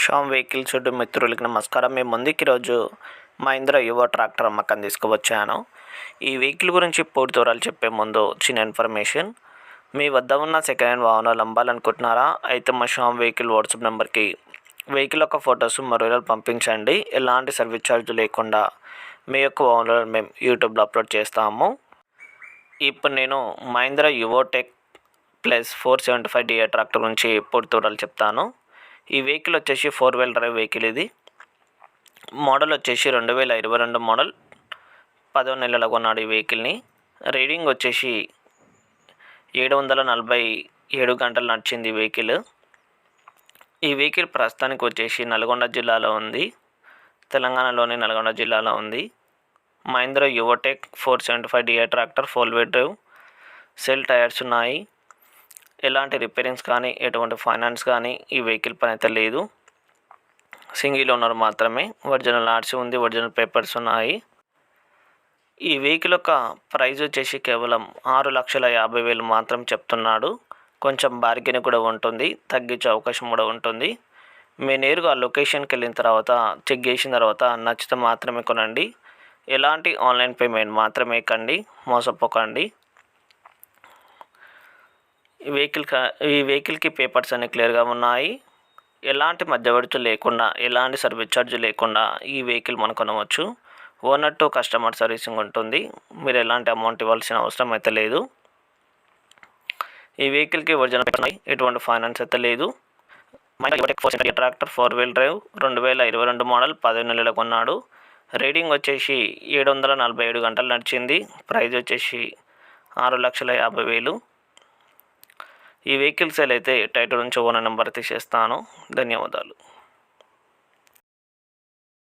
Sam vehicles shed మిత్రులకి నమస్కారం. మేము ముందుకి ఈరోజు మహీంద్రా యువ ట్రాక్టర్ అమ్మకం తీసుకువచ్చాను. ఈ వెహికల్ గురించి పూర్తి వివరాలు చెప్పే ముందు చిన్న ఇన్ఫర్మేషన్. మీ వద్ద ఉన్న సెకండ్ హ్యాండ్ వాహనాలు అమ్మాలనుకుంటున్నారా? అయితే మా షామ్ వెహికల్ వాట్సాప్ నెంబర్కి వెహికల్ యొక్క ఫొటోస్ మరో పంపించండి. ఎలాంటి సర్వీస్ ఛార్జ్ లేకుండా మీ యొక్క వాహనాలను మేము యూట్యూబ్లో అప్లోడ్ చేస్తాము. ఇప్పుడు నేను Mahindra Yuvo tech plus four seventy five D I tractor గురించి పూర్తి వివరాలు చెప్తాను. ఈ వెహికల్ వచ్చేసి ఫోర్ వీల్ డ్రైవ్ వెహికల్ ఇది. మోడల్ వచ్చేసి రెండు వేల ఇరవై రెండు మోడల్ పదో నెలలో కొన్నాడు ఈ వెహికల్ని రీడింగ్ వచ్చేసి ఏడు వందల నలభై ఏడు గంటలు నడిచింది ఈ వెహికల్ ఈ వెహికల్ ప్రస్తుతానికి వచ్చేసి నల్గొండ జిల్లాలో ఉంది. తెలంగాణలోని నల్గొండ జిల్లాలో ఉంది. Mahindra Yuvo tech four seventy five D I tractor four wheel drive cell tyres ఉన్నాయి. ఎలాంటి రిపేరింగ్స్ కానీ ఎటువంటి ఫైనాన్స్ కానీ ఈ వెహికల్ పైన అయితే లేదు. సింగిల్ ఓనర్ మాత్రమే. ఒరిజినల్ ఆర్సీ ఉంది ఒరిజినల్ పేపర్స్ ఉన్నాయి. ఈ వెహికల్ యొక్క ప్రైజ్ వచ్చేసి కేవలం ఆరు లక్షల యాభై వేలు మాత్రం చెప్తున్నాడు. కొంచెం బార్గెన్ కూడా ఉంటుంది తగ్గించే అవకాశం కూడా ఉంటుంది. మీ నేరుగా లొకేషన్కి వెళ్ళిన తర్వాత చెక్ చేసిన తర్వాత నచ్చితే మాత్రమే కొనండి. ఎలాంటి ఆన్లైన్ పేమెంట్ మాత్రమే కండి మోసపోకండి. వెహికల్ ఈ వెహికల్కి పేపర్స్ అన్ని క్లియర్గా ఉన్నాయి. ఎలాంటి మధ్యవర్తులు లేకుండా ఎలాంటి సర్వీస్ ఛార్జ్ లేకుండా ఈ వెహికల్ మనం కొనవచ్చు. ఓనర్ టు కస్టమర్ సర్వీసింగ్ ఉంటుంది. మీరు ఎలాంటి అమౌంట్ ఇవ్వాల్సిన అవసరం అయితే లేదు. ఈ వెహికల్కి ఒరిజినల్ ఎటువంటి ఫైనాన్స్ అయితే లేదు. ట్రాక్టర్ ఫోర్ వీల్ డ్రైవ్ రెండు వేల ఇరవై రెండు మోడల్ పదిహేను నెలలు కొన్నాడు. రీడింగ్ వచ్చేసి ఏడు వందల నలభై ఏడు గంటలు నడిచింది. ప్రైజ్ వచ్చేసి ఆరు లక్షల యాభై వేలు. ఈ వెహికల్ సేల్ అయితే టైటిల్ నుంచి ఓనర్ నెంబర్ తీసేస్తాను. ధన్యవాదాలు.